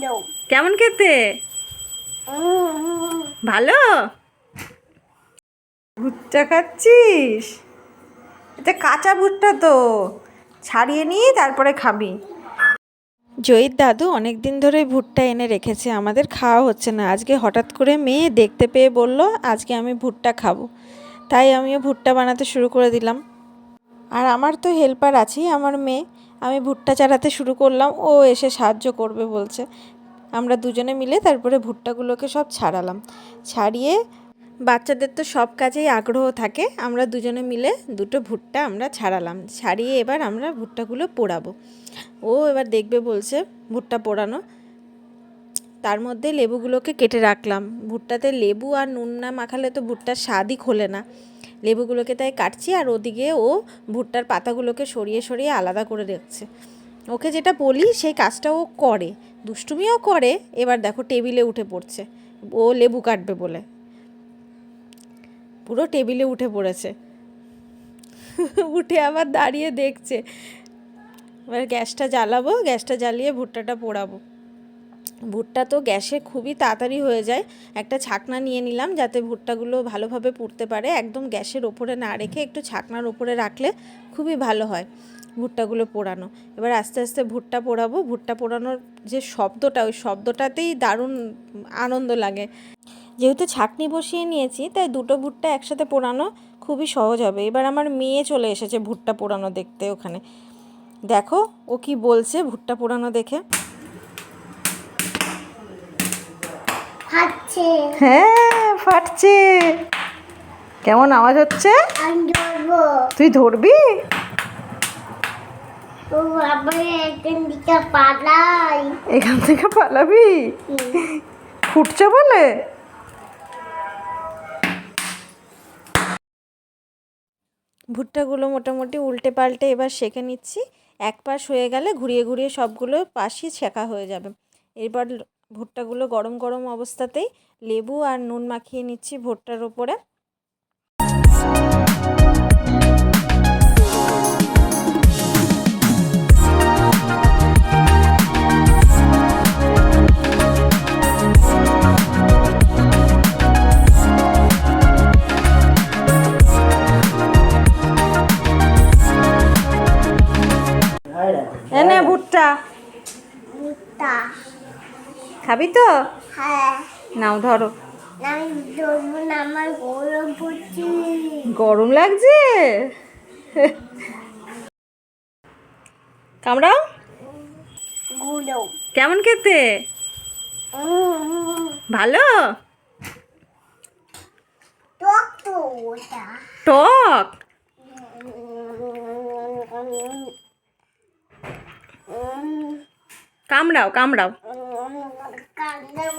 গুলো কেমন খেতে? ভালো? ভুট্টা খাচ্ছিস? এটা কাঁচা ভুট্টা তো। ছাড়িয়ে নিয়ে তারপরে খাবি। জয়ীর দাদু অনেক দিন ধরেই ভুট্টা এনে রেখেছে, আমাদের খাওয়া হচ্ছে না। আজকে হঠাৎ করে মেয়ে দেখতে পেয়ে বলল, আজকে আমি ভুট্টা খাব। তাই আমিও ভুট্টা বানাতে শুরু করে দিলাম। আর আমার তো হেল্পার আছেই, আমার মেয়ে। আমি ভুট্টা চাড়াতে শুরু করলাম, ও এসে সাহায্য করবে বলছে। আমরা দুজনে মিলে তারপরে ভুট্টাগুলোকে সব ছাড়ালাম। ছাড়িয়ে বাচ্চাদের তো সব কাজেই আগ্রহ থাকে, আমরা দুজনে মিলে দুটো ভুট্টা আমরা ছাড়ালাম। ছাড়িয়ে এবার আমরা ভুট্টাগুলো পোড়াবো। ও এবার দেখবে বলছে, ভুট্টা পোড়ানো। তার মধ্যে লেবুগুলোকে কেটে রাখলাম। ভুট্টাতে লেবু আর নুন না মাখালে তো ভুট্টার স্বাদই খোলে না। লেবুগুলোকে তাই কাটছি আর ওদিকে ও ভুট্টার পাতাগুলোকে সরিয়ে সরিয়ে আলাদা করে রাখছে। ওকে যেটা বলি, সেই কাজটা ও করে, দুষ্টুমিও করে, এবার দেখো টেবিলে উঠে পড়ছে। ও লেবু কাটবে বলে। পুরো টেবিলে উঠে পড়েছে। উঠে আবার দাঁড়িয়ে দেখছে। এবার গ্যাসটা জ্বালাবো, গ্যাসটা জ্বালিয়ে ভুট্টাটা পোড়াবো। ভুট্টা তো গ্যাসে খুবই তাড়াতাড়ি হয়ে যায়। একটা ছাকনা নিয়ে নিলাম যাতে ভুট্টাগুলো ভালোভাবে পুড়তে পারে। একদম গ্যাসের ওপরে না রেখে একটু ছাকনার ওপরে রাখলে খুবই ভালো হয় ভুট্টাগুলো পোড়ানো। এবার আস্তে আস্তে ভুট্টা পোড়াবো। ভুট্টা পোড়ানোর যে শব্দটা, ওই শব্দটাতেই দারুণ আনন্দ লাগে। যেহেতু ছাকনি বসিয়ে নিয়েছি, তাই দুটো ভুট্টা একসাথে পোড়ানো খুবই সহজ হবে। এবার আমার মেয়ে চলে এসেছে ভুট্টা পোড়ানো দেখতে ওখানে। দেখো ও কি বলছে ভুট্টা পোড়ানো দেখে হাচ্ছে হ্যাঁ ফাটছে। কেমন আওয়াজ হচ্ছে? আমি ধরবো। তুই ধরবি? ও আবার একদিন দিকে পালাই। এখান থেকে পালাবি? ফুটছে বলে? ভুট্টাগুলো মোটামুটি উল্টে পাল্টে এবার সেঁকে নিচ্ছি। এক পাশ হয়ে গেলে ঘুরিয়ে ঘুরিয়ে সবগুলো পাশই ছেঁকা হয়ে যাবে। এরপর ভুট্টাগুলো গরম গরম অবস্থাতেই লেবু আর নুন মাখিয়ে নিচ্ছি ভুট্টার ওপরে। এনে ভুট্টা। মুক্তা খাবি তো? হ্যাঁ। নাও ধরো। গরম লাগছে? কামড়াও। কেমন খেতে? ভালো? টক কামড়াও কামড়াও। কামড়াও কান্দে